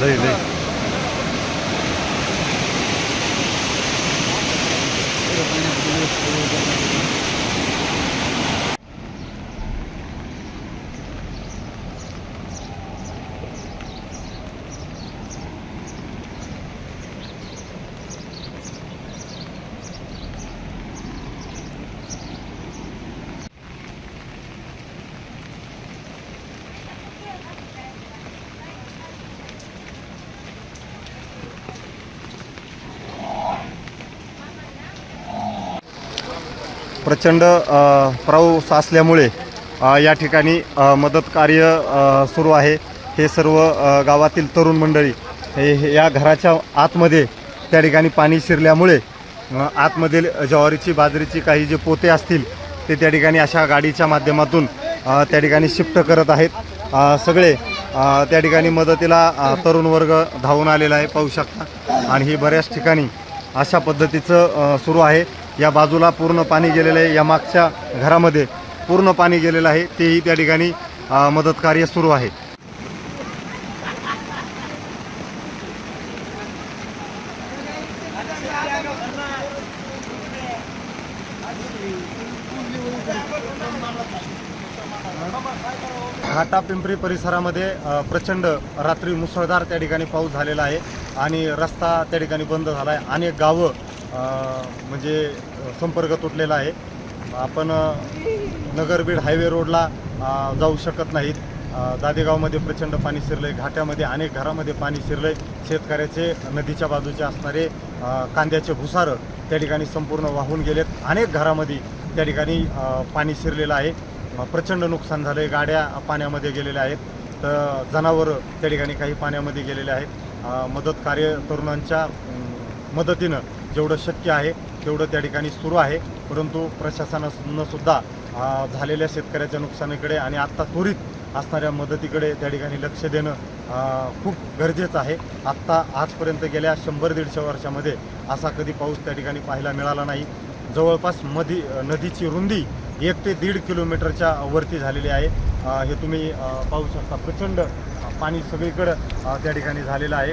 લઈ લઈ प्रचंड पाऊस असल्यामुळे या ठिकाणी मदत कार्य सुरू आहे. हे सर्व गावातील तरुण मंडळी हे हे या घराच्या आतमध्ये त्या ठिकाणी पाणी शिरल्यामुळे आतमधील ज्वारीची बाजरीची काही जे पोते असतील ते त्या ठिकाणी अशा गाडीच्या माध्यमातून त्या ठिकाणी शिफ्ट करत आहेत. सगळे त्या ठिकाणी मदतीला तरुण वर्ग धावून आलेला आहे पाहू शकता. आणि ही बऱ्याच ठिकाणी अशा पद्धतीचं सुरू आहे. या बाजूला पूर्ण पाणी गेलेलं आहे. या मागच्या घरामध्ये पूर्ण पाणी गेलेलं आहे. तेही त्या ठिकाणी मदत कार्य सुरू आहे. घाटा पिंपरी परिसरामध्ये प्रचंड रात्री मुसळधार त्या ठिकाणी पाऊस झालेला आहे आणि रस्ता त्या ठिकाणी बंद झाला आहे अनेक गावं म्हणजे संपर्क तुटलेला आहे. आपण नगरबीड हायवे रोडला जाऊ शकत नाहीत. दादेगावमध्ये प्रचंड पाणी शिरलंय. घाट्यामध्ये अनेक घरामध्ये पाणी शिरलंय. शेतकऱ्याचे नदीच्या बाजूचे असणारे कांद्याचे भुसारं त्या ठिकाणी संपूर्ण वाहून गेलेत. अनेक घरामध्ये त्या ठिकाणी पाणी शिरलेलं आहे. प्रचंड नुकसान झालं आहे गाड्या पाण्यामध्ये गेलेल्या आहेत. तर जनावरं त्या ठिकाणी काही पाण्यामध्ये गेलेले आहेत. मदत कार्य तरुणांच्या मदतीनं जेवढं शक्य आहे तेवढं त्या ठिकाणी सुरू आहे. परंतु प्रशासनानं सुद्धा झालेल्या शेतकऱ्याच्या नुकसानीकडे आणि आत्ता त्वरित असणाऱ्या मदतीकडे त्या ठिकाणी लक्ष देणं खूप गरजेचं आहे. आत्ता आजपर्यंत गेल्या शंभर दीडशे वर्षामध्ये असा कधी पाऊस त्या ठिकाणी पाहायला मिळाला नाही. जवळपास मधी नदीची रुंदी एक ते दीड किलोमीटरच्या वरती झालेली आहे. हे तुम्ही पाहू शकता. प्रचंड पाणी सगळीकडं त्या ठिकाणी झालेलं आहे.